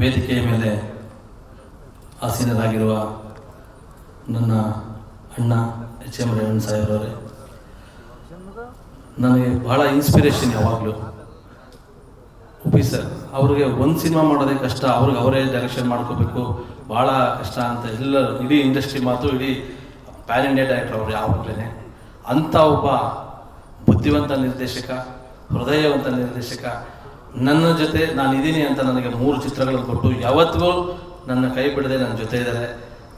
ವೇದಿಕೆಯ ಮೇಲೆ ಆಸೀನರಾಗಿರುವ ನನ್ನ ಅಣ್ಣ ಎಚ್ ಎಂ ರೇವಣ್ಣ ಸಾಹೇಬ್ರವರೇ ನನಗೆ ಬಹಳ ಇನ್ಸ್ಪಿರೇಷನ್ ಯಾವಾಗಲೂ. ಉಪಿ ಸರ್ ಅವ್ರಿಗೆ ಒಂದು ಸಿನಿಮಾ ಮಾಡೋದೇ ಕಷ್ಟ, ಅವ್ರಿಗೆ ಅವರೇ ಡೈರೆಕ್ಷನ್ ಮಾಡ್ಕೋಬೇಕು ಭಾಳ ಕಷ್ಟ ಅಂತ ಎಲ್ಲ ಇಡೀ ಇಂಡಸ್ಟ್ರಿ ಮಾತು ಇಡೀ ಪ್ಯಾನ್ ಇಂಡಿಯಾ ಡೈರೆಕ್ಟರ್ ಅವರು ಯಾವಾಗಲೇ ಅಂಥ ಒಬ್ಬ ಬುದ್ಧಿವಂತ ನಿರ್ದೇಶಕ, ಹೃದಯವಂತ ನಿರ್ದೇಶಕ ನನ್ನ ಜೊತೆ ನಾನು ಇದ್ದೀನಿ ಅಂತ ನನಗೆ ಮೂರು ಚಿತ್ರಗಳನ್ನು ಕೊಟ್ಟು ಯಾವತ್ತಿಗೂ ನನ್ನ ಕೈ ಬಿಡದೆ ನನ್ನ ಜೊತೆ ಇದ್ದಾರೆ.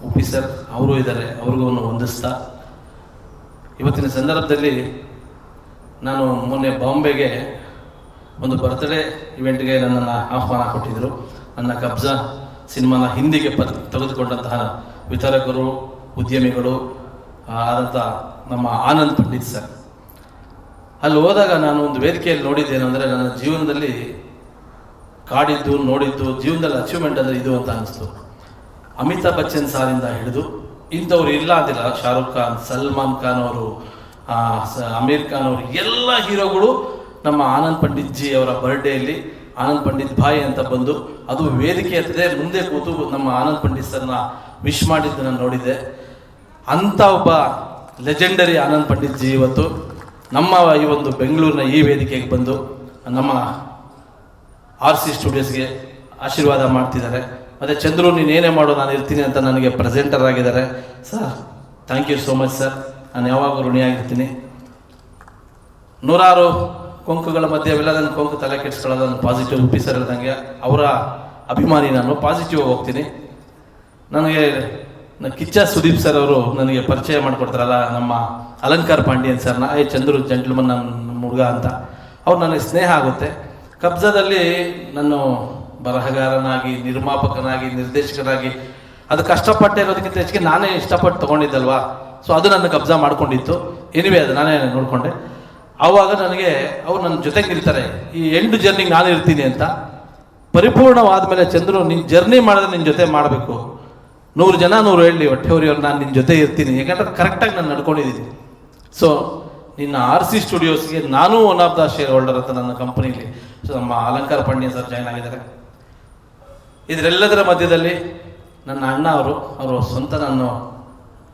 ಉಪಿ ಸರ್ ಅವರು ಇದ್ದಾರೆ, ಅವ್ರಿಗೂ ಹೊಂದಿಸ್ತಾ. ಇವತ್ತಿನ ಸಂದರ್ಭದಲ್ಲಿ ನಾನು ಮೊನ್ನೆ ಬಾಂಬೆಗೆ ಒಂದು ಬರ್ತ್ಡೇ ಇವೆಂಟ್ಗೆ ನನ್ನನ್ನು ಆಹ್ವಾನ ಕೊಟ್ಟಿದ್ದರು ನನ್ನ ಕಬ್ಜಾ ಸಿನಿಮಾನ ಹಿಂದಿಗೆ ಪ ತೆಗೆದುಕೊಂಡಂತಹ ವಿತರಕರು, ಉದ್ಯಮಿಗಳು ಆದಂಥ ನಮ್ಮ ಆನಂದ್ ಪಂಡಿತ್ ಸರ್. ಅಲ್ಲಿ ಹೋದಾಗ ನಾನು ಒಂದು ವೇದಿಕೆಯಲ್ಲಿ ನೋಡಿದ್ದೇನೆಂದರೆ ನನ್ನ ಜೀವನದಲ್ಲಿ ಕಾಡಿದ್ದು, ನೋಡಿದ್ದು, ಜೀವನದಲ್ಲಿ ಅಚೀವ್ಮೆಂಟ್ ಅಂದರೆ ಇದು ಅಂತ ಅನಿಸ್ತು. ಅಮಿತಾಬ್ ಬಚ್ಚನ್ ಸಾರಿಂದ ಹಿಡಿದು ಇಂಥವ್ರು ಇಲ್ಲ ಅಂದಿಲ್ಲ ಶಾರುಖ್ ಖಾನ್, ಸಲ್ಮಾನ್ ಖಾನ್ ಅವರು ಅಮೀರ್ ಖಾನ್ ಅವರು, ಎಲ್ಲ ಹೀರೋಗಳು ನಮ್ಮ ಆನಂದ್ ಪಂಡಿತ್ ಜಿ ಅವರ ಬರ್ಡೇಯಲ್ಲಿ ಆನಂದ್ ಪಂಡಿತ್ ಭಾಯಿ ಅಂತ ಬಂದು ಅದು ವೇದಿಕೆ ಹತ್ತದೆ. ಮುಂದೆ ಕೂತು ನಮ್ಮ ಆನಂದ್ ಪಂಡಿತ್ ಸರ್ನ ವಿಶ್ ಮಾಡಿದ್ದನ್ನು ನೋಡಿದೆ ಅಂಥ ಒಬ್ಬ ಲೆಜೆಂಡರಿ ಆನಂದ್ ಪಂಡಿತ್ ಜಿ ಇವತ್ತು. ನಮ್ಮ ಈ ಒಂದು ಬೆಂಗಳೂರಿನ ಈ ವೇದಿಕೆಗೆ ಬಂದು ನಮ್ಮ ಆರ್ ಸಿ ಸ್ಟುಡಿಯೋಸ್ಗೆ ಆಶೀರ್ವಾದ ಮಾಡ್ತಿದ್ದಾರೆ. ಮತ್ತು ಚಂದ್ರು ನೀನೇನೇ ಮಾಡು, ನಾನು ಇರ್ತೀನಿ ಅಂತ ನನಗೆ ಪ್ರೆಸೆಂಟರ್ ಆಗಿದ್ದಾರೆ. Sir thank you so much sir ನಾನು ಯಾವಾಗ ಋಣಿಯಾಗಿರ್ತೀನಿ. ನೂರಾರು ಕೊಂಕುಗಳ ಮಧ್ಯೆ ಅವೆಲ್ಲ ನನ್ನ ಕೊಂಕು ತಲೆ ಕೆಡಿಸ್ಕೊಳ್ಳೋದು ನಾನು ಪಾಸಿಟಿವ್ ಆಫೀಸರ್ ಸರ್ ಹೇಳ್ದಂಗೆ ಅವರ ಅಭಿಮಾನಿ ನಾನು. ಪಾಸಿಟಿವ್ ಹೋಗ್ತೀನಿ. ನನಗೆ ಕಿಚ್ಚ ಸುದೀಪ್ ಸರ್ ಅವರು ನನಗೆ ಪರಿಚಯ ಮಾಡಿಕೊಡ್ತಾರಲ್ಲ, ನಮ್ಮ ಅಲಂಕಾರ್ ಪಾಂಡ್ಯನ್ ಸರ್ನ, ಏ ಚಂದ್ರು ಜಂಟ್ಲ್ಮನ್ ನಮ್ಮ ಹುಡುಗ ಅಂತ. ಅವ್ರು ನನಗೆ ಸ್ನೇಹ ಆಗುತ್ತೆ. ಕಬ್ಜಾದಲ್ಲಿ ನಾನು ಬರಹಗಾರನಾಗಿ, ನಿರ್ಮಾಪಕನಾಗಿ, ನಿರ್ದೇಶಕನಾಗಿ, ಅದು ಕಷ್ಟಪಟ್ಟೆ ಇರೋದಕ್ಕಿಂತ ಹೆಚ್ಚಿಗೆ ನಾನೇ ಇಷ್ಟಪಟ್ಟು ತೊಗೊಂಡಿದ್ದಲ್ವಾ? ಸೊ ಅದು ನನ್ನ ಕಬ್ಜಾ ಮಾಡ್ಕೊಂಡಿತ್ತು. ಎನಿವೆ ಅದು ನಾನೇ ನೋಡಿಕೊಂಡೆ. ಆವಾಗ ನನಗೆ ಅವ್ರು ನನ್ನ ಜೊತೆಗೆ ನಿಲ್ತಾರೆ. ಈ ಎಂಡ್ ಜರ್ನಿಗೆ ನಾನು ಇರ್ತೀನಿ ಅಂತ. ಪರಿಪೂರ್ಣವಾದ ಮೇಲೆ ಚಂದ್ರು ನಿನ್ನ ಜರ್ನಿ ಮಾಡಿದ್ರೆ ನಿನ್ನ ಜೊತೆ ಮಾಡಬೇಕು. ನೂರು ಜನ ನೂರು ಹೇಳಿ ಹೊಟ್ಟೆ ಹೊರಿಯೋರು ನಾನು ನಿನ್ನ ಜೊತೆ ಇರ್ತೀನಿ. ಯಾಕಂದ್ರೆ ಕರೆಕ್ಟಾಗಿ ನಾನು ನಡ್ಕೊಂಡಿದ್ದೀನಿ. ಸೊ ನಿನ್ನ ಆರ್ ಸಿ ಸ್ಟುಡಿಯೋಸ್ಗೆ ನಾನು one of the shareholder ಅಂತ ನನ್ನ ಕಂಪನಿಲಿ ಸೊ ನಮ್ಮ ಅಲಂಕಾರ ಪಾಂಡ್ಯ ಸರ್ ಜಾಯ್ನ್ ಆಗಿದ್ದಾರೆ. ಇದರೆಲ್ಲದರ ಮಧ್ಯದಲ್ಲಿ ನನ್ನ ಅಣ್ಣ ಅವರು ಅವರು ಸ್ವಂತ ನಾನು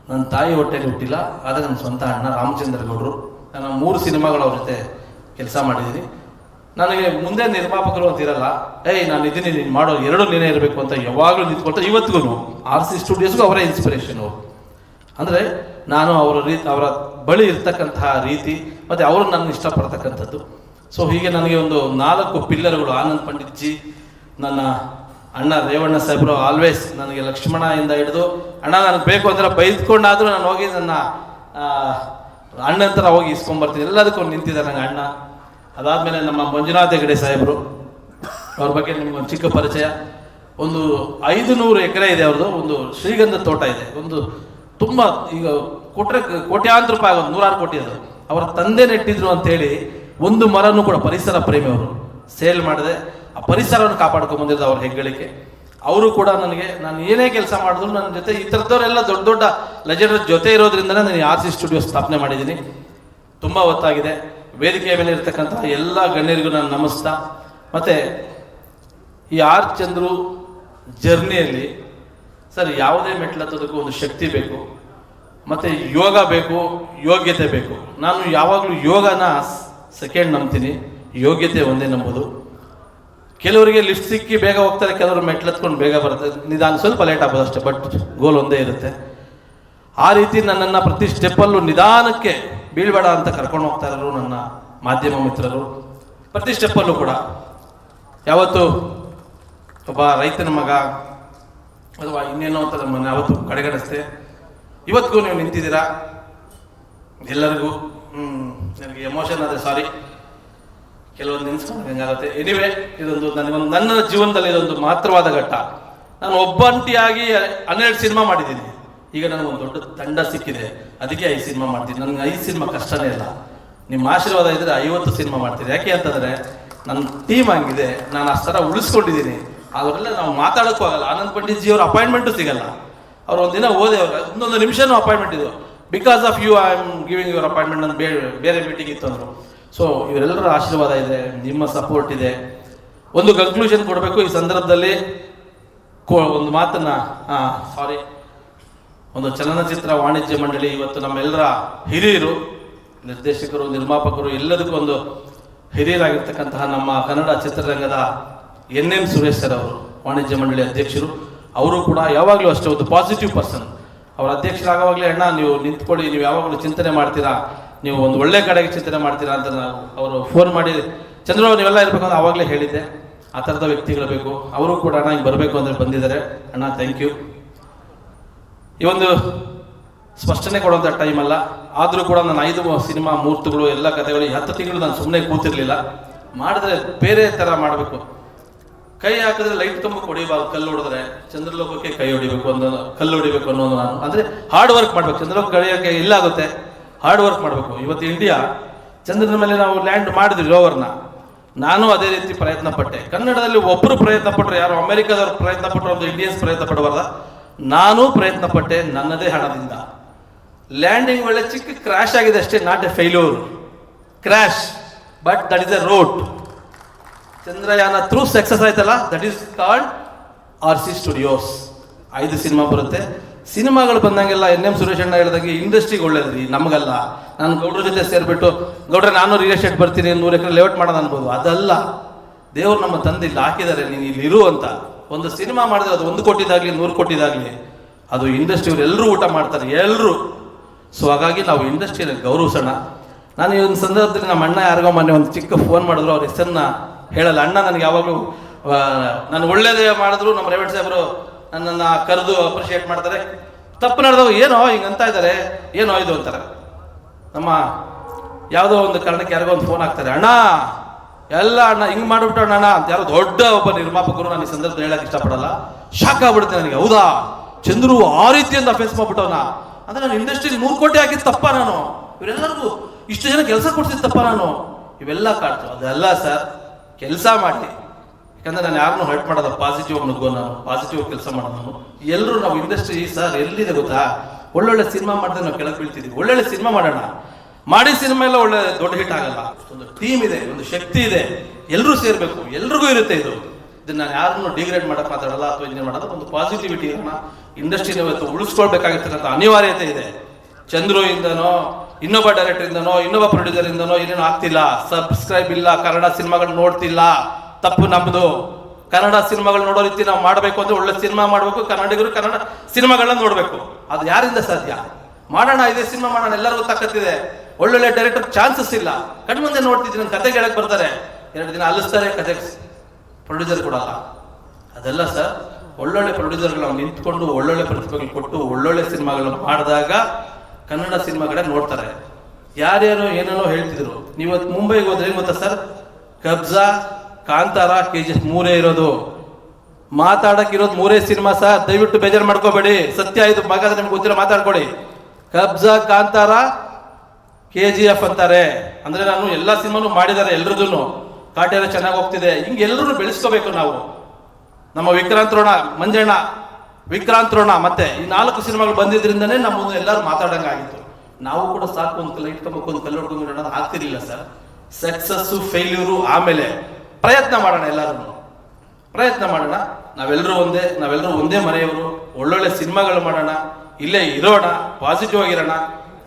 ನನ್ನ ತಾಯಿ ಹೊಟ್ಟೆಯಲ್ಲಿ ಹುಟ್ಟಿಲ್ಲ. ಆದರೆ ನನ್ನ ಸ್ವಂತ ಅಣ್ಣ ರಾಮಚಂದ್ರ ಗೌಡರು ನಾನು ಮೂರು ಸಿನಿಮಾಗಳು ಅವ್ರ ಜೊತೆ ಕೆಲಸ ಮಾಡಿದ್ದೀನಿ. ನನಗೆ ಮುಂದೆ ನಿರ್ಮಾಪಕರು ಅಂತ ಇರಲ್ಲ. ಏಯ್, ನಾನು ಇದನ್ನ ನೀನು ಮಾಡೋ ಎರಡು ನೀನೇ ಇರಬೇಕು ಅಂತ ಯಾವಾಗಲೂ ನಿಂತ್ಕೊಳ್ತಾ ಇವತ್ತಿಗೂ ಆರ್ ಸಿ ಸ್ಟುಡಿಯೋಸ್ಗೂ ಅವರೇ ಇನ್ಸ್ಪಿರೇಷನ್ ಅಂದರೆ ನಾನು ಅವರ ರೀತಿ, ಅವರ ಬಳಿ ಇರ್ತಕ್ಕಂತಹ ರೀತಿ, ಮತ್ತು ಅವರು ನನ್ನ ಇಷ್ಟಪಡ್ತಕ್ಕಂಥದ್ದು. ಸೊ ಹೀಗೆ ನನಗೆ ಒಂದು ನಾಲ್ಕು ಪಿಲ್ಲರ್ಗಳು, ಆನಂದ್ ಪಂಡಿತ್ಜಿ, ನನ್ನ ಅಣ್ಣ ರೇವಣ್ಣ ಸಾಹೇಬರು ಆಲ್ವೇಸ್ ನನಗೆ ಲಕ್ಷ್ಮಣ ಇಂದ ಹಿಡಿದು, ಅಣ್ಣ, ನನಗೆ ಬೇಕು ಅಂದ್ರೆ ಬೈದ್ಕೊಂಡಾದರೂ ನಾನು ಹೋಗಿ ನನ್ನ ಅಣ್ಣ ಹತ್ರ ಹೋಗಿ ಇಸ್ಕೊಂಬರ್ತೀನಿ. ಎಲ್ಲದಕ್ಕೂ ನಿಂತಿದ್ದಾರೆ ನನಗೆ ಅಣ್ಣ. ಅದಾದಮೇಲೆ ನಮ್ಮ ಮಂಜುನಾಥ್ ಹೆಗಡೆ ಸಾಹೇಬರು, ಅವ್ರ ಬಗ್ಗೆ ನಿಮ್ಗೆ ಒಂದು ಚಿಕ್ಕ ಪರಿಚಯ. ಒಂದು ಐದು ನೂರು ಎಕರೆ ಇದೆ ಅವ್ರದ್ದು, ಒಂದು ಶ್ರೀಗಂಧ ತೋಟ ಇದೆ. ಒಂದು ತುಂಬ ಈಗ ಕೊಟ್ರೆ, ಕೋಟ್ಯಾಂತರ ರೂಪಾಯಿ ಆಗೋದು, ನೂರಾರು ಕೋಟಿ ಅದು. ಅವರ ತಂದೆ ನೆಟ್ಟಿದ್ರು ಅಂತೇಳಿ ಒಂದು ಮರನೂ ಕೂಡ, ಪರಿಸರ ಪ್ರೇಮಿ ಅವರು. ಸೇಲ್ ಮಾಡಿದೆ. ಆ ಪರಿಸರವನ್ನು ಕಾಪಾಡ್ಕೊಂಡ್ ಅವ್ರ ಹೆಗ್ಗಳಿಕೆ. ಅವರು ಕೂಡ ನನಗೆ, ನಾನು ಏನೇ ಕೆಲಸ ಮಾಡಿದ್ರು ನನ್ನ ಜೊತೆ, ಈ ಥರದವರೆಲ್ಲ ದೊಡ್ಡ ದೊಡ್ಡ ಲೆಜೆಂಡರ್ ಜೊತೆ ಇರೋದ್ರಿಂದ ನಾನು ಆರ್ ಸಿ ಸ್ಟುಡಿಯೋ ಸ್ಥಾಪನೆ ಮಾಡಿದ್ದೀನಿ. ತುಂಬ ಹೊತ್ತಾಗಿದೆ. ವೇದಿಕೆಯ ಮೇಲೆ ಇರತಕ್ಕಂತಹ ಎಲ್ಲ ಗಣ್ಯರಿಗೂ ನಾನು ನಮಸ್ತಾ. ಮತ್ತೆ ಈ ಆರ್ ಚಂದ್ರು ಜರ್ನಿಯಲ್ಲಿ ಸರ್ ಯಾವುದೇ ಮೆಟ್ಲು ಹತ್ತೋದಕ್ಕೂ ಒಂದು ಶಕ್ತಿ ಬೇಕು, ಮತ್ತು ಯೋಗ ಬೇಕು, ಯೋಗ್ಯತೆ ಬೇಕು. ನಾನು ಯಾವಾಗಲೂ ಯೋಗನ ಸೆಕೆಂಡ್ ನಂಬ್ತೀನಿ, ಯೋಗ್ಯತೆ ಒಂದೇ ನಂಬೋದು. ಕೆಲವರಿಗೆ ಲಿಫ್ಟ್ ಸಿಕ್ಕಿ ಬೇಗ ಹೋಗ್ತಾರೆ, ಕೆಲವರು ಮೆಟ್ಲು ಹತ್ಕೊಂಡು ಬೇಗ ಬರುತ್ತೆ. ನಿಧಾನ ಸ್ವಲ್ಪ ಲೇಟ್ ಆಗ್ಬೋದು ಅಷ್ಟೇ ಬಟ್ ಗೋಲ್ ಒಂದೇ ಇರುತ್ತೆ. ಆ ರೀತಿ ನನ್ನನ್ನು ಪ್ರತಿ ಸ್ಟೆಪ್ಪಲ್ಲೂ ನಿಧಾನಕ್ಕೆ ಬೀಳ್ಬೇಡ ಅಂತ ಕರ್ಕೊಂಡು ಹೋಗ್ತಾ ಇರೋರು ನನ್ನ ಮಾಧ್ಯಮ ಮಿತ್ರರು. ಪ್ರತಿ ಸ್ಟೆಪ್ಪಲ್ಲೂ ಕೂಡ. ಯಾವತ್ತು ಒಬ್ಬ ರೈತನ ಮಗ ಅಥವಾ ಇನ್ನೇನೋ ಅಂತ ನಮ್ಮನ್ನು ಯಾವತ್ತು ಕಡೆಗಣಿಸ್ತೆ ಇವತ್ತಿಗೂ ನೀವು ನಿಂತಿದ್ದೀರಾ? ಎಲ್ಲರಿಗೂ ನನಗೆ ಎಮೋಷನ್ ಆದರೆ ಸಾರಿ. ಕೆಲವೊಂದು ನೆನ್ಸ್ಕೊಂಡು ಹೆಂಗಾಗುತ್ತೆ ಎನಿವೆ ಇದೊಂದು ನನಗೊಂದು ನನ್ನ ಜೀವನದಲ್ಲಿ ಇದೊಂದು ಮಹತ್ವವಾದ ಘಟ್ಟ. ನಾನು ಒಬ್ಬಂಟಿಯಾಗಿ ಹನ್ನೆರಡು ಸಿನಿಮಾ ಮಾಡಿದ್ದೀನಿ. ಈಗ ನನಗೆ ಒಂದು ದೊಡ್ಡ ತಂಡ ಸಿಕ್ಕಿದೆ. ಅದಕ್ಕೆ ಐದು ಸಿನಿಮಾ ಮಾಡ್ತೀನಿ. ನನಗೆ ಐದು ಸಿನಿಮಾ ಕಷ್ಟನೇ ಇಲ್ಲ. ನಿಮ್ಮ ಆಶೀರ್ವಾದ ಇದ್ರೆ ಐವತ್ತು ಸಿನಿಮಾ ಮಾಡ್ತೀನಿ ಯಾಕೆ ಅಂತಂದ್ರೆ ನನ್ನ ಟೀಮ್ ಹಂಗಿದೆ. ನಾನು ಅಷ್ಟರ ಉಳಿಸ್ಕೊಂಡಿದ್ದೀನಿ. ಅವರೆಲ್ಲ ನಾವು ಮಾತಾಡೋಕ್ಕೂ ಆಗಲ್ಲ. ಆನಂದ್ ಪಂಡಿತ್ಜಿ ಅವ್ರ ಅಪಾಯಿಂಟ್ಮೆಂಟು ಸಿಗಲ್ಲ. ಅವ್ರು ಒಂದಿನ ಓದೆ ಅವ್ರು. ಒಂದೊಂದು ನಿಮಿಷನೂ ಅಪಾಯಿಂಟ್ಮೆಂಟ್ ಇದು. Because of you I am giving your appointment ಅಂತ ಬೇರೆ ಬೇರೆ ಮೀಟಿಂಗ್ ಇತ್ತು ಅಂದರು. ಸೊ ಇವರೆಲ್ಲರ ಆಶೀರ್ವಾದ ಇದೆ. ನಿಮ್ಮ ಸಪೋರ್ಟ್ ಇದೆ. ಒಂದು ಕನ್ಕ್ಲೂಷನ್ ಕೊಡಬೇಕು. ಈ ಸಂದರ್ಭದಲ್ಲಿ ಕೋ- ಒಂದು ಮಾತನ್ನ ಸಾರಿ ಒಂದು ಚಲನಚಿತ್ರ ವಾಣಿಜ್ಯ ಮಂಡಳಿ ಇವತ್ತು ನಮ್ಮೆಲ್ಲರ ಹಿರಿಯರು, ನಿರ್ದೇಶಕರು, ನಿರ್ಮಾಪಕರು ಎಲ್ಲದಕ್ಕೂ ಒಂದು ಹಿರಿಯರಾಗಿರ್ತಕ್ಕಂತಹ ನಮ್ಮ ಕನ್ನಡ ಚಿತ್ರರಂಗದ ಎನ್ ಎನ್ ಸುರೇಶ್ ಸರ್ ಅವರು, ವಾಣಿಜ್ಯ ಮಂಡಳಿ ಅಧ್ಯಕ್ಷರು. ಅವರು ಕೂಡ ಯಾವಾಗಲೂ ಅಷ್ಟೇ ಒಂದು ಪಾಸಿಟಿವ್ ಪರ್ಸನ್ ಅವರ ಅಧ್ಯಕ್ಷರಾಗುವಾಗಲೇ, ಅಣ್ಣ, ನೀವು ನಿಂತ್ಕೊಳ್ಳಿ, ನೀವು ಯಾವಾಗಲೂ ಚಿಂತನೆ ಮಾಡ್ತೀರಾ? ನೀವು ಒಂದು ಒಳ್ಳೆ ಕಡೆಗೆ ಚಿಂತನೆ ಮಾಡ್ತೀರಾ? ಅಂತ ನಾನು ಅವರು ಫೋನ್ ಮಾಡಿ, ಚಂದ್ರ, ನೀವೆಲ್ಲ ಇರಬೇಕು ಆವಾಗಲೇ ಹೇಳಿದ್ದೆ. ಆ ಥರದ ವ್ಯಕ್ತಿಗಳು ಬೇಕು. ಅವರು ಕೂಡ, ಅಣ್ಣ, ಹಿಂಗೆ ಬರಬೇಕು ಅಂದರೆ ಬಂದಿದ್ದಾರೆ. ಅಣ್ಣ ಥ್ಯಾಂಕ್ ಯು ಈ ಒಂದು ಸ್ಪಷ್ಟನೆ ಕೊಡುವಂಥ ಟೈಮ್ ಅಲ್ಲ. ಆದರೂ ಕೂಡ ನಾನು ಐದು ಸಿನಿಮಾ ಮೂರ್ತಿಗಳು, ಎಲ್ಲ ಕಥೆಗಳು ಹತ್ತು ತಿಂಗಳು ನಾನು ಸುಮ್ಮನೆ ಕೂತಿರಲಿಲ್ಲ. ಮಾಡಿದ್ರೆ ಬೇರೆ ಥರ ಮಾಡಬೇಕು. ಕೈ ಹಾಕಿದ್ರೆ ಲೈಟ್ ತುಂಬ ಹೊಡಿಬಾರ್ದು ಕಲ್ಲು ಹೊಡೆದ್ರೆ. ಚಂದ್ರಲೋಕಕ್ಕೆ ಕೈ ಹೊಡಿಬೇಕು ಅನ್ನೋ, ಕಲ್ಲು ಹೊಡಿಬೇಕು ಅನ್ನೋದು ನಾನು. ಅಂದರೆ ಹಾರ್ಡ್ ವರ್ಕ್ ಮಾಡಬೇಕು. ಚಂದ್ರಲೋಕ ಕಳಿಯೋಕ್ಕೆ ಇಲ್ಲ ಆಗುತ್ತೆ. ಹಾರ್ಡ್ ವರ್ಕ್ ಮಾಡಬೇಕು. ಇವತ್ತು ಇಂಡಿಯಾ ಚಂದ್ರನ ಮೇಲೆ ನಾವು ಲ್ಯಾಂಡ್ ಮಾಡಿದ್ವಿ ರೋವರ್ನ ನಾನು ಅದೇ ರೀತಿ ಪ್ರಯತ್ನ ಪಟ್ಟೆ ಕನ್ನಡದಲ್ಲಿ ಒಬ್ಬರು ಪ್ರಯತ್ನ ಪಟ್ಟರು ಯಾರು? ಅಮೆರಿಕದವ್ರು ಪ್ರಯತ್ನ ಪಟ್ಟರು ಒಂದು ಇಂಡಿಯನ್ಸ್ ಪ್ರಯತ್ನ ಪಡಬಾರ್ದ ನಾನು ಪ್ರಯತ್ನ ಪಟ್ಟೆ ನನ್ನದೇ ಹಣದಿಂದ. ಲ್ಯಾಂಡಿಂಗ್ ವೇಳೆ ಚಿಕ್ಕ ಕ್ರ್ಯಾಶ್ ಆಗಿದೆ ಅಷ್ಟೇ not a failure crash but that is a road Chandrayaan through success ಆಯ್ತಲ್ಲ that is called R C studios ಐದು ಸಿನಿಮಾ ಬರುತ್ತೆ. ಸಿನಿಮಾಗಳು ಬಂದಂಗೆಲ್ಲ ಎನ್ ಎಂ ಸುರೇಶ್ ಅಣ್ಣ ಹೇಳಿದಂಗೆ ಇಂಡಸ್ಟ್ರಿಗೆ ಒಳ್ಳೇದ್ರಿ, ನಮಗಲ್ಲ. ನಾನು ಗೌಡ್ರ ಜೊತೆ ಸೇರಿಬಿಟ್ಟು, ಗೌಡ್ರೆ ನಾನು ರಿಯಲ್ ಎಸ್ಟೇಟ್ ಬರ್ತೀನಿ, ನೂರು ಎಕರೆ ಲೇಔಟ್ ಮಾಡೋದು ಅನ್ಬೋದು. ಅದಲ್ಲ, ದೇವರು ನಮ್ಮ ತಂದೆ ಇಲ್ಲಿ ಹಾಕಿದ್ದಾರೆ, ನೀನು ಇಲ್ಲಿ ಇರು ಅಂತ. ಒಂದು ಸಿನಿಮಾ ಮಾಡಿದ್ರೆ ಅದು ಒಂದು ಕೊಟ್ಟಿದ್ದಾಗಲಿ ನೂರು ಕೊಟ್ಟಿದ್ದಾಗಲಿ ಅದು ಇಂಡಸ್ಟ್ರಿಯವ್ರು ಎಲ್ಲರೂ ಊಟ ಮಾಡ್ತಾರೆ ಎಲ್ಲರೂ ಸೊ ಹಾಗಾಗಿ ನಾವು ಇಂಡಸ್ಟ್ರಿಯಲ್ಲಿ ಗೌರವಿಸೋಣ. ನಾನು ಈ ಒಂದು ಸಂದರ್ಭದಲ್ಲಿ ನಮ್ಮ ಅಣ್ಣ ಯಾರಿಗೋ ಮೊನ್ನೆ ಒಂದು ಚಿಕ್ಕ ಫೋನ್ ಮಾಡಿದ್ರು, ಅವ್ರ ಹೆಸರನ್ನ ಹೇಳಲ್ಲ. ಅಣ್ಣ ನನಗೆ ಯಾವಾಗಲೂ ನಾನು ಒಳ್ಳೇದೇ ಮಾಡಿದ್ರು, ನಮ್ಮ ರೇವಣ್ ಸಾಹೇಬರು ನನ್ನನ್ನು ಕರೆದು ಅಪ್ರಿಷಿಯೇಟ್ ಮಾಡ್ತಾರೆ. ತಪ್ಪು ನಡೆದವು, ಏನೋ ಹಿಂಗೆ ಅಂತ ಇದ್ದಾರೆ, ಏನೋ ಇದು ಅಂತಾರೆ. ನಮ್ಮ ಯಾವುದೋ ಒಂದು ಕಾರಣಕ್ಕೆ ಯಾರಿಗೋ ಒಂದು ಫೋನ್ ಹಾಕ್ತಾರೆ. ಅಣ್ಣ! ಎಲ್ಲ ಅಣ್ಣ ಹಿಂಗೆ ಮಾಡಿಬಿಟ್ಟು ಅಣ್ಣ ಅಂತ. ಯಾರೋ ದೊಡ್ಡ ಒಬ್ಬ ನಿರ್ಮಾಪಕರು ನಾನು ಈ ಸಂದರ್ಭದಲ್ಲಿ ಹೇಳಕ್ ಇಷ್ಟಪಡಲ್ಲ. ಶಾಕ್ ಆಗ್ಬಿಡುತ್ತೆ ನನಗೆ. ಹೌದಾ? ಚಂದ್ರು ಆ ರೀತಿಯಿಂದ ಅಫೆನ್ಸ್ ಮಾಡ್ಬಿಟ್ಟವನ. ಅಂದ್ರೆ ನಾನು ಇಂಡಸ್ಟ್ರಿ ಮೂರು ಕೋಟಿ ಹಾಕಿದ್ ತಪ್ಪ ನಾನು. ಇವರೆಲ್ಲರಿಗೂ ಇಷ್ಟು ಜನ ಕೆಲಸ ಕೊಡ್ತಿದ್ದ ತಪ್ಪ ನಾನು. ಇವೆಲ್ಲ ಕಾಡ್ತು ಅದೆಲ್ಲ ಸರ್, ಕೆಲಸ ಮಾಡಿ. ಯಾಕಂದ್ರೆ ನಾನು ಯಾರನ್ನು ಹರ್ಟ್ ಮಾಡೋದ ಪಾಸಿಟಿವ್ ನುಗ್ಗೋ ನಾನು ಪಾಸಿಟಿವ್ ಕೆಲಸ ಮಾಡೋದು ಎಲ್ಲರೂ ನಾವು ಇಂಡಸ್ಟ್ರಿ ಸರ್, ಎಲ್ಲಿದೆ ಗೊತ್ತಾ? ಒಳ್ಳೊಳ್ಳೆ ಸಿನಿಮಾ ಮಾಡಿದ್ರೆ ನಾವು ಕೆಳಗೆ ಬೀಳ್ತಿದ್ವಿ. ಒಳ್ಳೊಳ್ಳೆ ಸಿನಿಮಾ ಮಾಡೋಣ. ಮಾಡಿ ಸಿನಿಮಾ ಒಳ್ಳೆ ದೊಡ್ಡ ಹಿಟ್ ಆಗಲ್ಲ. ಒಂದು ಟೀಮ್ ಇದೆ, ಒಂದು ಶಕ್ತಿ ಇದೆ. ಎಲ್ಲರೂ ಸೇರಬೇಕು, ಎಲ್ರಿಗೂ ಇರುತ್ತೆ ಇದು. ಇದನ್ನ ನಾನು ಯಾರನ್ನು ಡಿಗ್ರೇಡ್ ಮಾಡಕ್ ಮಾತಾಡಲ್ಲ ಅಥವಾ ಇಂಜಿನಿಯರ್ ಮಾಡಲ್ಲ, ಒಂದು ಪಾಸಿಟಿವಿಟಿ ಇಂಡಸ್ಟ್ರಿನ ಇವತ್ತು ಉಳಿಸ್ಕೊಳ್ಬೇಕಾಗಿರ್ತಕ್ಕಂಥ ಅನಿವಾರ್ಯತೆ ಇದೆ. ಚಂದ್ರು ಇಂದನೋ, ಇನ್ನೊಬ್ಬ ಡೈರೆಕ್ಟರ್ ಇಂದನೋ, ಇನ್ನೊಬ್ಬ ಪ್ರೊಡ್ಯೂಸರ್ ಇಂದನೋ ಏನೇನು ಆಗ್ತಿಲ್ಲ. ಸಬ್ಸ್ಕ್ರೈಬ್ ಇಲ್ಲ, ಕನ್ನಡ ಸಿನಿಮಾಗಳು ನೋಡ್ತಿಲ್ಲ. ತಪ್ಪು ನಮ್ಮದು ಕನ್ನಡ ಸಿನಿಮಾಗಳು ನೋಡೋ ರೀತಿ ನಾವು ಮಾಡಬೇಕು ಅಂದ್ರೆ ಒಳ್ಳೆ ಸಿನಿಮಾ ಮಾಡಬೇಕು, ಕನ್ನಡಿಗರು ಕನ್ನಡ ಸಿನಿಮಾಗಳನ್ನ ನೋಡಬೇಕು. ಅದು ಯಾರಿಂದ ಸಾಧ್ಯ? ಮಾಡೋಣ, ಇದೇ ಸಿನಿಮಾ ಮಾಡೋಣ, ಎಲ್ಲರಿಗೂ ತಾಕತ್ತಿದೆ. ಒಳ್ಳೊಳ್ಳೆ ಡೈರೆಕ್ಟರ್ ಚಾನ್ಸಸ್ ಇಲ್ಲ. ಕಣ್ಮುಂದೆ ನೋಡ್ತಿದ್ದೀನಿ ನನ್ನ ಕತೆ ಹೇಳಕ್ ಬರ್ತಾರೆ. ಎರಡು ದಿನ ಅಲ್ಲಿಸ್ತಾರೆ ಕತೆ ಪ್ರೊಡ್ಯೂಸರ್ ಕೂಡ. ಅದೆಲ್ಲ ಸರ್ ಒಳ್ಳೊಳ್ಳೆ ಪ್ರೊಡ್ಯೂಸರ್ಗಳು ನಾವು ನಿಂತ್ಕೊಂಡು, ಒಳ್ಳೊಳ್ಳೆ ಪ್ರತಿಭೆಗಳು ಕೊಟ್ಟು, ಒಳ್ಳೊಳ್ಳೆ ಸಿನಿಮಾಗಳನ್ನು ಮಾಡಿದಾಗ ಕನ್ನಡ ಸಿನಿಮಾಗಳೇ ನೋಡ್ತಾರೆ. ಯಾರ್ಯಾರು ಏನೇನೋ ಹೇಳ್ತಿದ್ರು. ನೀವು ಇವತ್ತು ಮುಂಬೈಗೆ ಹೋದ್ರೆ ಗೊತ್ತಾ sir Kabzaa, Kantara K G ಮೂರೇ ಇರೋದು. ಮಾತಾಡಕ್ ಇರೋದು ಮೂರೇ ಸಿನಿಮಾ ಸರ್ ದಯವಿಟ್ಟು ಬೇಜಾರು ಮಾಡ್ಕೋಬೇಡಿ. ಸತ್ಯ ಇದು ಮಗ ನಿಮ್ಗೆ ಗೊತ್ತಿರೋ ಮಾತಾಡ್ಕೊಡಿ Kabzaa, Kantara K G F ಅಂತಾರೆ. ಅಂದ್ರೆ ನಾನು ಎಲ್ಲ ಸಿನಿಮಾನು ಮಾಡಿದ್ದಾರೆ ಎಲ್ರದೂ ಕಾಟೇರ ಚೆನ್ನಾಗಿ ಹೋಗ್ತಿದೆ. ಹಿಂಗೆ ಎಲ್ಲರೂ ಬೆಳೆಸ್ಕೋಬೇಕು ನಾವು. ನಮ್ಮ ವಿಕ್ರಾಂತ್ ರೋಣ, ಮಂಜಣ್ಣ, ವಿಕ್ರಾಂತ್ ರೋಣ ಮತ್ತೆ ಈ ನಾಲ್ಕು ಸಿನಿಮಾಗಳು ಬಂದಿದ್ರಿಂದನೇ ನಮ್ಮ ಎಲ್ಲರೂ ಮಾತಾಡಂಗಾಗಿತ್ತು ನಾವು ಕೂಡ ಸಾಕು ಒಂದು ಕಲ್ಲು, ಇಟ್ಕೊಬೇಕು ಒಂದು ಕಲ್ಲು ಹೊಡ್ಕೊಂಡು ಅನ್ನೋದು ಆಗ್ತಿರ್ಲಿಲ್ಲ ಸರ್. ಸಕ್ಸಸ್ಸು ಫೇಲ್ಯೂರು ಆಮೇಲೆ ಪ್ರಯತ್ನ ಮಾಡೋಣ ಎಲ್ಲರೂ ಪ್ರಯತ್ನ ಮಾಡೋಣ. ನಾವೆಲ್ಲರೂ ಒಂದೇ ನಾವೆಲ್ಲರೂ ಒಂದೇ ಮನೆಯವರು. ಒಳ್ಳೊಳ್ಳೆ ಸಿನಿಮಾಗಳು ಮಾಡೋಣ. ಇಲ್ಲೇ ಇರೋಣ. ಪಾಸಿಟಿವ್ ಆಗಿರೋಣ.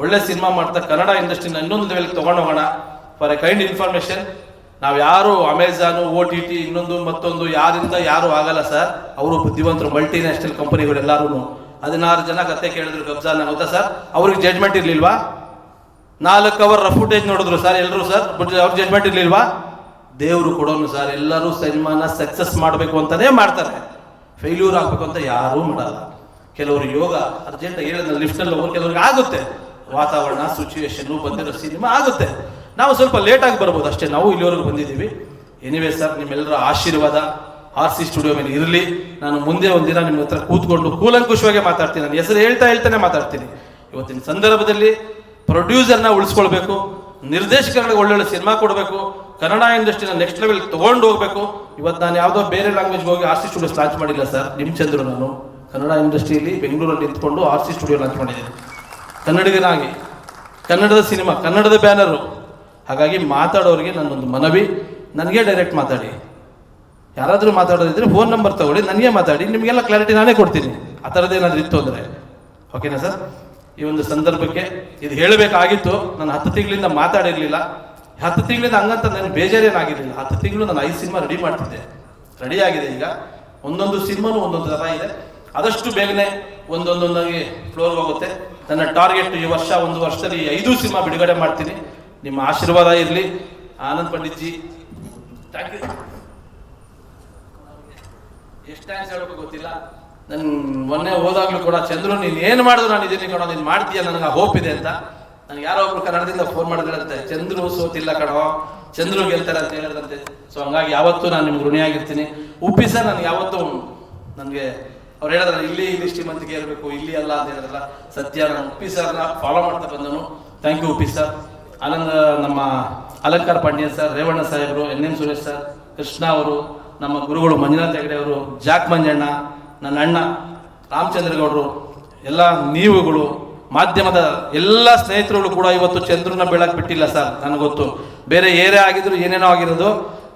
ಒಳ್ಳೆ ಸಿನಿಮಾ ಮಾಡ್ತಾ ಕನ್ನಡ ಇಂಡಸ್ಟ್ರಿನ ಇನ್ನೊಂದು ಲೆವೆಲ್ಗೆ ಹೋಗೋಣ. ಫಾರ್ ಎ ಕೈಂಡ್ ಇನ್ಫಾರ್ಮೇಶನ್ ನಾವು ಯಾರು ಅಮೆಝಾನು ಓ ಟಿ ಟಿ ಇನ್ನೊಂದು ಮತ್ತೊಂದು ಯಾರಿಂದ ಯಾರು ಆಗಲ್ಲ ಸರ್ ಅವರು ಬುದ್ಧಿವಂತರು ಮಲ್ಟಿ ನ್ಯಾಷನಲ್ ಕಂಪನಿಗಳು ಎಲ್ಲರೂ ಹದಿನಾರು ಜನ ಕತೆ ಕೇಳಿದ್ರು ಕಬ್ಜಾನ ಗೊತ್ತಾ ಸರ್ ಅವ್ರಿಗೆ ಜಡ್ಜ್ಮೆಂಟ್ ಇರ್ಲಿಲ್ವಾ? ನಾಲ್ಕು ಅವರ್ ಫುಟೇಜ್ ನೋಡಿದ್ರು ಸರ್ ಎಲ್ಲರೂ ಸರ್ ಅವ್ರ ಜಡ್ಜ್ಮೆಂಟ್ ಇರಲಿಲ್ವಾ? ದೇವರು ಕೊಡೋನು ಸರ್ ಎಲ್ಲರೂ ಸಿನಿಮಾನ ಸಕ್ಸಸ್ ಮಾಡಬೇಕು ಅಂತಲೇ ಮಾಡ್ತಾರೆ. ಫೇಲ್ಯೂರ್ ಆಗಬೇಕು ಅಂತ ಯಾರೂ ಮಾಡಲ್ಲ. ಕೆಲವರು ಯೋಗ ಅರ್ಜೆಂಟ್ ಹೇಳಿದ ಲಿಫ್ಟಲ್ಲಿ ಹೋಗೋರು ಕೆಲವ್ರಿಗೆ ಆಗುತ್ತೆ. ವಾತಾವರಣ ಸಿಚುವೇಶನ್ ಬಂದಿರೋ ಸಿನಿಮಾ ಆಗುತ್ತೆ. ನಾವು ಸ್ವಲ್ಪ ಲೇಟಾಗಿ ಬರ್ಬೋದು ಅಷ್ಟೇ. ನಾವು ಇಲ್ಲಿವರೆಗೂ ಬಂದಿದ್ದೀವಿ. ಎನಿವೇ ಸರ್ ನಿಮ್ಮೆಲ್ಲರ ಆಶೀರ್ವಾದ ಆರ್ ಸಿ ಸ್ಟುಡಿಯೋ ಮೇಲೆ ಇರಲಿ. ನಾನು ಮುಂದೆ ಒಂದಿನ ನಿಮ್ಮ ಹತ್ರ ಕೂತ್ಕೊಂಡು ಕೂಲಂಕುಷವಾಗಿ ಮಾತಾಡ್ತೀನಿ. ನನ್ನ ಹೆಸರು ಹೇಳ್ತಾ ಹೇಳ್ತಾನೆ ಮಾತಾಡ್ತೀನಿ. ಇವತ್ತಿನ ಸಂದರ್ಭದಲ್ಲಿ ಪ್ರೊಡ್ಯೂಸರ್ನ ಉಳಿಸ್ಕೊಳ್ಬೇಕು. ನಿರ್ದೇಶಕರಿಗೆ ಒಳ್ಳೊಳ್ಳೆ ಸಿನಿಮಾ ಕೊಡಬೇಕು. ಕನ್ನಡ ಇಂಡಸ್ಟ್ರಿನ ನೆಕ್ಸ್ಟ್ ಲೆವೆಲ್ ತಗೊಂಡು ಹೋಗ್ಬೇಕು. ಇವತ್ತು ನಾನು ಯಾವುದೋ ಬೇರೆ ಲ್ಯಾಂಗ್ವೇಜ್ಗೆ ಹೋಗಿ ಆರ್ ಸಿ ಸ್ಟುಡಿಯೋ ಲಾಂಚ್ ಮಾಡಿಲ್ಲ ಸರ್ ನಿಮ್ಮ ಚಂದ್ರು ನಾನು. ಕನ್ನಡ ಇಂಡಸ್ಟ್ರಿಯಲ್ಲಿ ಬೆಂಗಳೂರಲ್ಲಿ ನಿಂತ್ಕೊಂಡು ಆರ್ ಸಿ ಸ್ಟುಡಿಯೋ ಲಾಂಚ್ ಮಾಡಿದ್ದೀನಿ. ಕನ್ನಡಿಗನಾಗಿ, ಕನ್ನಡದ ಸಿನಿಮಾ, ಕನ್ನಡದ ಬ್ಯಾನರು. ಹಾಗಾಗಿ ಮಾತಾಡೋರಿಗೆ ನನ್ನೊಂದು ಮನವಿ. ನನಗೆ ಡೈರೆಕ್ಟ್ ಮಾತಾಡಿ. ಯಾರಾದರೂ ಮಾತಾಡೋದಿದ್ರೆ ಫೋನ್ ನಂಬರ್ ತಗೊಳ್ಳಿ, ನನಗೆ ಮಾತಾಡಿ, ನಿಮಗೆಲ್ಲ ಕ್ಲಾರಿಟಿ ನಾನೇ ಕೊಡ್ತೀನಿ. ಆ ಥರದ್ದು ಏನಾದರೂ ಇತ್ತು ಅಂದರೆ. ಓಕೆನಾ ಸರ್ ಈ ಒಂದು ಸಂದರ್ಭಕ್ಕೆ ಇದು ಹೇಳಬೇಕಾಗಿತ್ತು. ನಾನು ಹತ್ತು ತಿಂಗಳಿಂದ ಮಾತಾಡಿರಲಿಲ್ಲ. ಹತ್ತು ತಿಂಗಳಿಂದ ಹಂಗಂತ ನನಗೆ ಬೇಜಾರೇನಾಗಿರಲಿಲ್ಲ. ಹತ್ತು ತಿಂಗಳು ನಾನು ಐದು ಸಿನಿಮಾ ರೆಡಿ ಮಾಡ್ತಿದ್ದೆ. ರೆಡಿ ಆಗಿದೆ ಈಗ. ಒಂದೊಂದು ಸಿನಿಮಾನು ಒಂದೊಂದು ಥರ ಇದೆ. ಆದಷ್ಟು ಬೇಗನೆ ಒಂದೊಂದೊಂದಾಗಿ ಫ್ಲೋರ್ ಹೋಗುತ್ತೆ ನನ್ನ ಟಾರ್ಗೆಟ್ ಈ ವರ್ಷ ಒಂದು ವರ್ಷದಲ್ಲಿ ಐದು ಸಿನಿಮಾ ಬಿಡುಗಡೆ ಮಾಡ್ತೀನಿ. ನಿಮ್ಮ ಆಶೀರ್ವಾದ ಇರಲಿ. ಆನಂದ್ ಪಂಡಿತ್ಜಿ ಎಷ್ಟು ಥ್ಯಾಂಕ್ಸ್ ಹೇಳಬೇಕು ಗೊತ್ತಿಲ್ಲ. ನನ್ ಮೊನ್ನೆ ಹೋದಾಗ್ಲೂ ಕೂಡ ಚಂದ್ರು, ನೀನು ಏನು ಮಾಡಿದ್ರು ನಾನು ಇದೀನಿ ಕಣೋ, ನೀನು ಮಾಡ್ತೀಯ ನನಗೆ ಹೋಪ್ ಇದೆ ಅಂತ. ನನಗೆ ಯಾರೋ ಒಬ್ರು ಕನ್ನಡದಿಂದ ಫೋನ್ ಮಾಡಿದ್ರಂತೆ, ಚಂದ್ರು ಸೋತಿಲ್ಲ ಕಣೋ, ಚಂದ್ರು ಗೆಲ್ತಾರೆ ಅಂತ ಹೇಳಿದ್ರಂತೆ. ಸೊ ಹಂಗಾಗಿ ಯಾವತ್ತೂ ನಾನು ನಿಮ್ಗೆ ಋಣಿಯಾಗಿರ್ತೀನಿ. ಉಪ್ಪಿ ಸರ್ ನನಗೆ ಯಾವತ್ತೂ, ನನಗೆ ಅವ್ರು ಹೇಳಿದ್ರೆ ಇಲ್ಲಿ ಇಲ್ಲಿ ಶ್ರೀಮಂತಿಗೆ ಇರಬೇಕು ಇಲ್ಲಿ ಅಲ್ಲ ಅಂತ ಹೇಳಿದ್ರಲ್ಲ, ಸತ್ಯ ನಾನು ಉಪ್ಪಿ ಸರ್ನ ಫಾಲೋ ಮಾಡ್ತಾ ಬಂದನು. Thank you Uppi sir. ಆನಂದ ನಮ್ಮ ಅಲಂಕಾರ ಪಾಂಡ್ಯನ್ ಸರ್, ರೇವಣ್ಣ ಸಾಹೇಬರು, N M Suresh sir, Krishna ಅವರು, ನಮ್ಮ ಗುರುಗಳು ಮಂಜುನಾಥ್ ಹೆಗಡೆ ಅವರು, ಜಾಕ್ ಮಂಜಣ್ಣ, ನನ್ನ ಅಣ್ಣ ರಾಮಚಂದ್ರಗೌಡರು, ಎಲ್ಲ ನೀವುಗಳು, ಮಾಧ್ಯಮದ ಎಲ್ಲ ಸ್ನೇಹಿತರುಗಳು ಕೂಡ ಇವತ್ತು ಚಂದ್ರನ ಬೆಳಕು ಬಿಟ್ಟಿಲ್ಲ ಸರ್ ನನಗೆ ಗೊತ್ತು ಬೇರೆ ಏರೇ ಆಗಿದ್ರು ಏನೇನೋ ಆಗಿರೋದು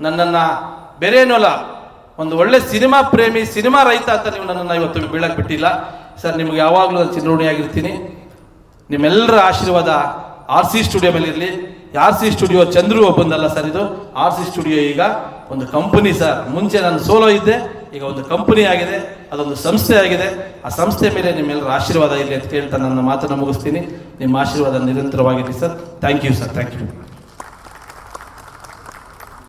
ನನ್ನನ್ನು ಬೇರೆ ಏನೂ ಅಲ್ಲ. ಒಂದು ಒಳ್ಳೆ ಸಿನಿಮಾ ಪ್ರೇಮಿ, ಸಿನಿಮಾ ರೈತ ಅಂತ ನೀವು ನನ್ನನ್ನು ಇವತ್ತು ಬೀಳಕ್ ಬಿಟ್ಟಿಲ್ಲ. ಸರ್, ನಿಮ್ಗೆ ಯಾವಾಗಲೂ ಚಿರಋಣಿಯಾಗಿರ್ತೀನಿ ನಿಮ್ಮೆಲ್ಲರ ಆಶೀರ್ವಾದ ಆರ್ ಸಿ ಸ್ಟುಡಿಯೋ ಮೇಲೆ ಇರಲಿ ಆರ್ ಸಿ ಸ್ಟುಡಿಯೋ ಚಂದ್ರು ಒಬ್ಬಂದಲ್ಲ ಸರ್ ಇದು. ಆರ್ ಸಿ ಸ್ಟುಡಿಯೋ ಈಗ ಒಂದು ಕಂಪನಿ ಸರ್. ಮುಂಚೆ ನಾನು ಸೋಲೋ ಇದ್ದೆ, ಈಗ ಒಂದು ಕಂಪನಿ ಆಗಿದೆ, ಅದೊಂದು ಸಂಸ್ಥೆ ಆಗಿದೆ. ಆ ಸಂಸ್ಥೆ ಮೇಲೆ ನಿಮ್ಮೆಲ್ಲರ ಆಶೀರ್ವಾದ ಇರಲಿ ಅಂತ ಹೇಳ್ತಾ ನನ್ನ ಮಾತನ್ನು ಮುಗಿಸ್ತೀನಿ. ನಿಮ್ಮ ಆಶೀರ್ವಾದ ನಿರಂತರವಾಗಿರಲಿ sir. Thank you sir thank you